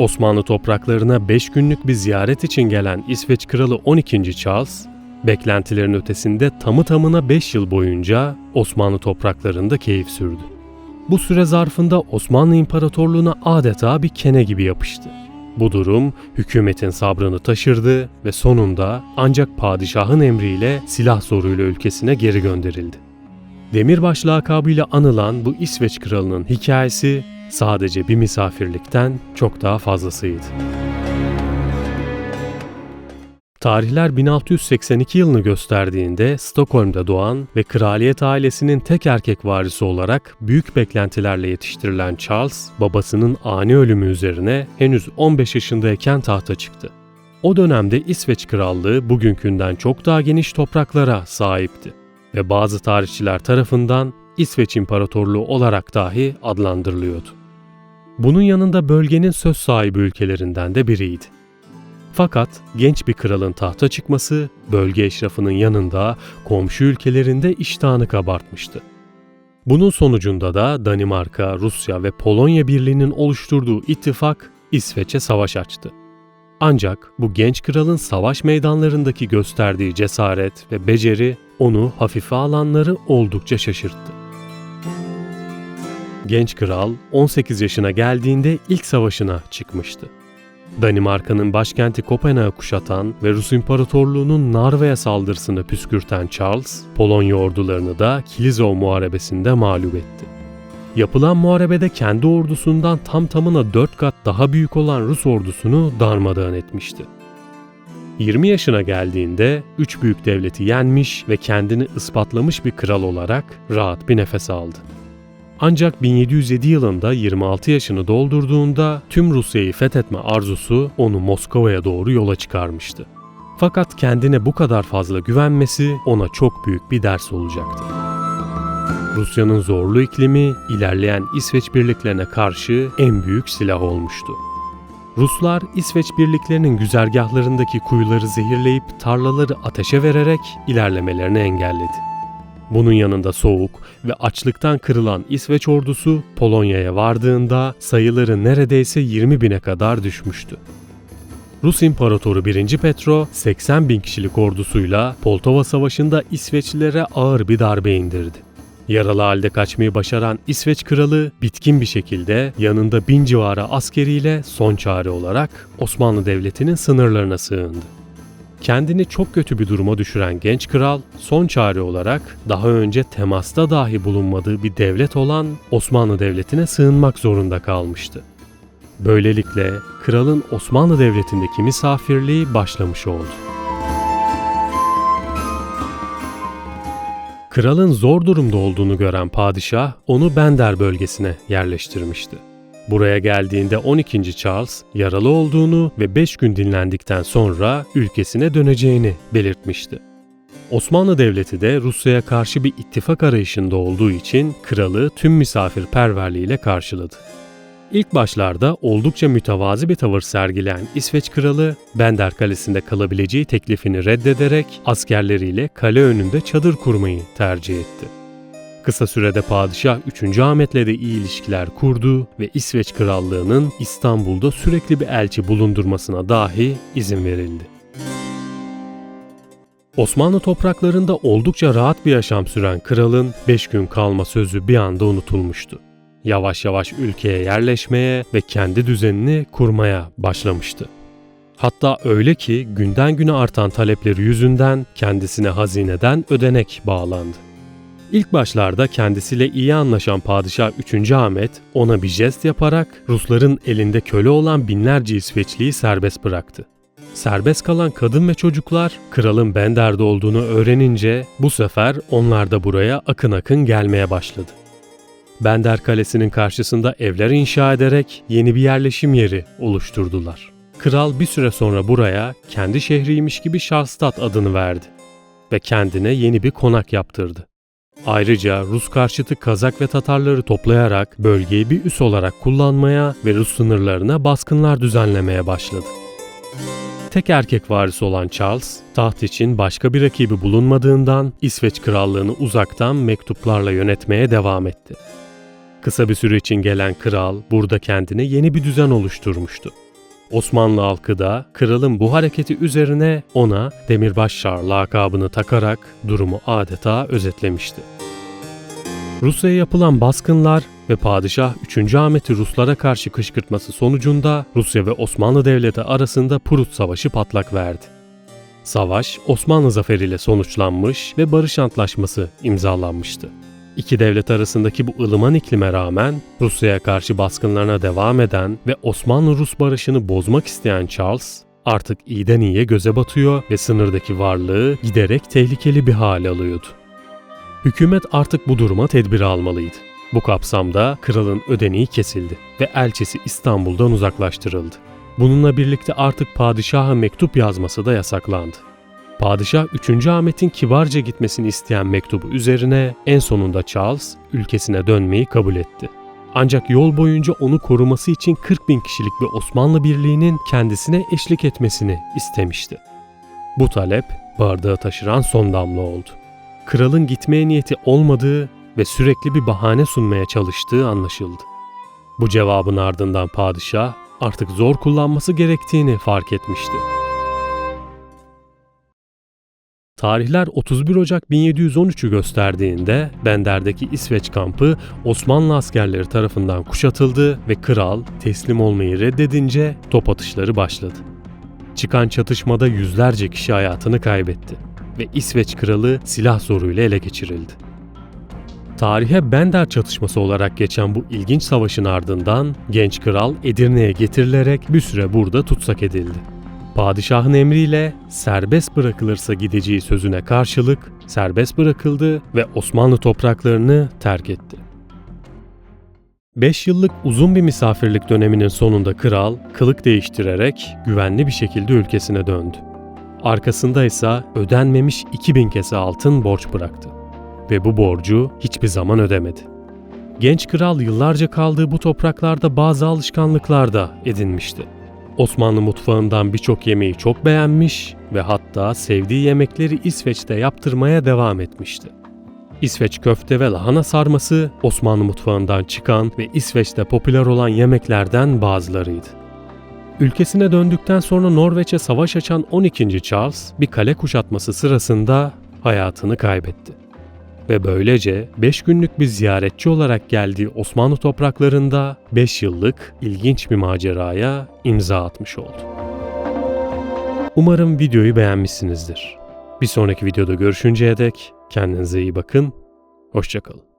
Osmanlı topraklarına 5 günlük bir ziyaret için gelen İsveç Kralı 12. Charles, beklentilerin ötesinde tamı tamına 5 yıl boyunca Osmanlı topraklarında keyif sürdü. Bu süre zarfında Osmanlı İmparatorluğu'na adeta bir kene gibi yapıştı. Bu durum hükümetin sabrını taşırdı ve sonunda ancak padişahın emriyle silah zoruyla ülkesine geri gönderildi. Demirbaş lakabıyla anılan bu İsveç kralının hikayesi sadece bir misafirlikten çok daha fazlasıydı. Tarihler 1682 yılını gösterdiğinde Stockholm'da doğan ve kraliyet ailesinin tek erkek varisi olarak büyük beklentilerle yetiştirilen Charles, babasının ani ölümü üzerine henüz 15 yaşındayken tahta çıktı. O dönemde İsveç Krallığı bugünkünden çok daha geniş topraklara sahipti ve bazı tarihçiler tarafından İsveç İmparatorluğu olarak dahi adlandırılıyordu. Bunun yanında bölgenin söz sahibi ülkelerinden de biriydi. Fakat genç bir kralın tahta çıkması bölge eşrafının yanında komşu ülkelerinde iştahını kabartmıştı. Bunun sonucunda da Danimarka, Rusya ve Polonya Birliği'nin oluşturduğu ittifak İsveç'e savaş açtı. Ancak bu genç kralın savaş meydanlarındaki gösterdiği cesaret ve beceri onu hafife alanları oldukça şaşırttı. Genç kral 18 yaşına geldiğinde ilk savaşına çıkmıştı. Danimarka'nın başkenti Kopenhag'ı kuşatan ve Rus İmparatorluğu'nun Narva'ya saldırısını püskürten Charles, Polonya ordularını da Kilizov Muharebesi'nde mağlup etti. Yapılan muharebede kendi ordusundan tam tamına 4 kat daha büyük olan Rus ordusunu darmadağın etmişti. 20 yaşına geldiğinde üç büyük devleti yenmiş ve kendini ispatlamış bir kral olarak rahat bir nefes aldı. Ancak 1707 yılında 26 yaşını doldurduğunda tüm Rusya'yı fethetme arzusu onu Moskova'ya doğru yola çıkarmıştı. Fakat kendine bu kadar fazla güvenmesi ona çok büyük bir ders olacaktı. Rusya'nın zorlu iklimi ilerleyen İsveç birliklerine karşı en büyük silah olmuştu. Ruslar İsveç birliklerinin güzergahlarındaki kuyuları zehirleyip tarlaları ateşe vererek ilerlemelerini engelledi. Bunun yanında soğuk ve açlıktan kırılan İsveç ordusu Polonya'ya vardığında sayıları neredeyse 20 bine kadar düşmüştü. Rus İmparatoru 1. Petro 80 bin kişilik ordusuyla Poltava Savaşı'nda İsveçlilere ağır bir darbe indirdi. Yaralı halde kaçmayı başaran İsveç kralı bitkin bir şekilde yanında bin civarı askeriyle son çare olarak Osmanlı Devleti'nin sınırlarına sığındı. Kendini çok kötü bir duruma düşüren genç kral son çare olarak daha önce temasta dahi bulunmadığı bir devlet olan Osmanlı Devleti'ne sığınmak zorunda kalmıştı. Böylelikle kralın Osmanlı Devleti'ndeki misafirliği başlamış oldu. Kralın zor durumda olduğunu gören padişah onu Bender bölgesine yerleştirmişti. Buraya geldiğinde 12. Charles yaralı olduğunu ve 5 gün dinlendikten sonra ülkesine döneceğini belirtmişti. Osmanlı Devleti de Rusya'ya karşı bir ittifak arayışında olduğu için kralı tüm misafirperverliğiyle karşıladı. İlk başlarda oldukça mütevazi bir tavır sergileyen İsveç kralı Bender Kalesi'nde kalabileceği teklifini reddederek askerleriyle kale önünde çadır kurmayı tercih etti. Kısa sürede padişah 3. Ahmet'le de iyi ilişkiler kurdu ve İsveç Krallığı'nın İstanbul'da sürekli bir elçi bulundurmasına dahi izin verildi. Osmanlı topraklarında oldukça rahat bir yaşam süren kralın 5 gün kalma sözü bir anda unutulmuştu. Yavaş yavaş ülkeye yerleşmeye ve kendi düzenini kurmaya başlamıştı. Hatta öyle ki günden güne artan talepleri yüzünden kendisine hazineden ödenek bağlandı. İlk başlarda kendisiyle iyi anlaşan padişah 3. Ahmet ona bir jest yaparak Rusların elinde köle olan binlerce İsveçliyi serbest bıraktı. Serbest kalan kadın ve çocuklar kralın Bender'de olduğunu öğrenince bu sefer onlar da buraya akın akın gelmeye başladı. Bender Kalesi'nin karşısında evler inşa ederek yeni bir yerleşim yeri oluşturdular. Kral bir süre sonra buraya kendi şehriymiş gibi Şahstat adını verdi ve kendine yeni bir konak yaptırdı. Ayrıca Rus karşıtı Kazak ve Tatarları toplayarak bölgeyi bir üs olarak kullanmaya ve Rus sınırlarına baskınlar düzenlemeye başladı. Tek erkek varisi olan Charles, taht için başka bir rakibi bulunmadığından İsveç krallığını uzaktan mektuplarla yönetmeye devam etti. Kısa bir süre için gelen kral burada kendine yeni bir düzen oluşturmuştu. Osmanlı halkı da kralın bu hareketi üzerine ona Demirbaş Çar lakabını takarak durumu adeta özetlemişti. Rusya'ya yapılan baskınlar ve padişah 3. Ahmet'i Ruslara karşı kışkırtması sonucunda Rusya ve Osmanlı Devleti arasında Prut Savaşı patlak verdi. Savaş Osmanlı zaferiyle sonuçlanmış ve barış antlaşması imzalanmıştı. İki devlet arasındaki bu ılıman iklime rağmen Rusya'ya karşı baskınlarına devam eden ve Osmanlı-Rus barışını bozmak isteyen Charles artık iyiden iyiye göze batıyor ve sınırdaki varlığı giderek tehlikeli bir hale alıyordu. Hükümet artık bu duruma tedbir almalıydı. Bu kapsamda kralın ödeneği kesildi ve elçisi İstanbul'dan uzaklaştırıldı. Bununla birlikte artık padişaha mektup yazması da yasaklandı. Padişah 3. Ahmet'in kibarca gitmesini isteyen mektubu üzerine en sonunda Charles ülkesine dönmeyi kabul etti. Ancak yol boyunca onu koruması için 40 bin kişilik bir Osmanlı birliğinin kendisine eşlik etmesini istemişti. Bu talep bardağı taşıran son damla oldu. Kralın gitmeye niyeti olmadığı ve sürekli bir bahane sunmaya çalıştığı anlaşıldı. Bu cevabın ardından padişah artık zor kullanması gerektiğini fark etmişti. Tarihler 31 Ocak 1713'ü gösterdiğinde Bender'deki İsveç kampı Osmanlı askerleri tarafından kuşatıldı ve kral teslim olmayı reddedince top atışları başladı. Çıkan çatışmada yüzlerce kişi hayatını kaybetti ve İsveç kralı silah zoruyla ele geçirildi. Tarihe Bender çatışması olarak geçen bu ilginç savaşın ardından genç kral Edirne'ye getirilerek bir süre burada tutsak edildi. Padişahın emriyle serbest bırakılırsa gideceği sözüne karşılık serbest bırakıldı ve Osmanlı topraklarını terk etti. 5 yıllık uzun bir misafirlik döneminin sonunda kral kılık değiştirerek güvenli bir şekilde ülkesine döndü. Arkasında ise ödenmemiş 2000 kese altın borç bıraktı ve bu borcu hiçbir zaman ödemedi. Genç kral yıllarca kaldığı bu topraklarda bazı alışkanlıklar da edinmişti. Osmanlı mutfağından birçok yemeği çok beğenmiş ve hatta sevdiği yemekleri İsveç'te yaptırmaya devam etmişti. İsveç köfte ve lahana sarması Osmanlı mutfağından çıkan ve İsveç'te popüler olan yemeklerden bazılarıydı. Ülkesine döndükten sonra Norveç'e savaş açan 12. Charles bir kale kuşatması sırasında hayatını kaybetti. Ve böylece 5 günlük bir ziyaretçi olarak geldiği Osmanlı topraklarında 5 yıllık ilginç bir maceraya imza atmış oldu. Umarım videoyu beğenmişsinizdir. Bir sonraki videoda görüşünceye dek kendinize iyi bakın, hoşçakalın.